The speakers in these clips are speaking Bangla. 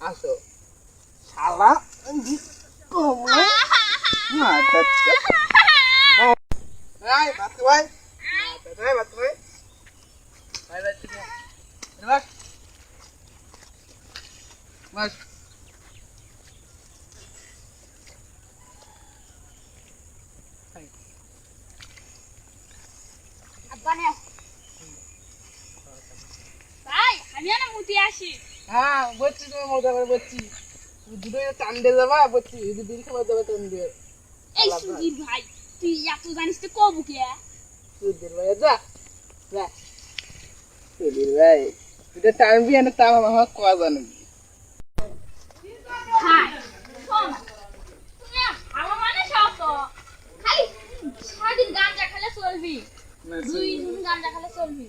আসো শালা কমো না তাতে এই বাত ভাই ভাই বাত ভাই ভাই ভাই ঠিক আছে বাস বাস আব্বা নে ভাই আমি না মুতি আসি হ্যাঁ বলছি তুমি মজা করে বলছি। দুটোই টান দিয়ে যাবা বলছি বিল খাবার যাবে টান দিয়ে এই সুধীর ভাই তুই এত জানিস তো কবু কে? সুধীর ভাই যা যা। সুধীর ভাই এটা টানবি তাম আমার কোয়া জানি? ভাই শোন তুমি আর ভালো মানে তো চলবি। দুই দিন গাঞ্জা খেলে চলবি।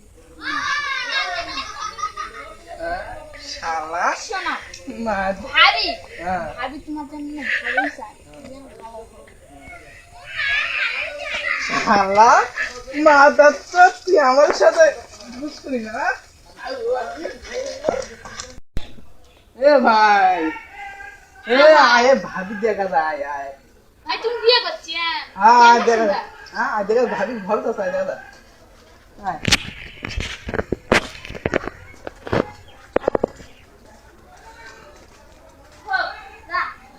শোনো ভাবি? হ্যাঁ। ভাবি তোমার জন্য মা তুই আমার সাথে বুঝ করি না? এ ভাই এ আয় ভাবি দেখা যায় আয় ভাই তুমি বিয়ে করছি হ্যাঁ। দেখা হ্যাঁ দেখা ভাবি সাই দেখা যায়। আয়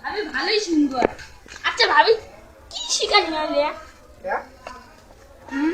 ভাবি ভালোই সুন্দর। আচ্ছা ভাবি কি শিকার নিয়ে क्या হুম?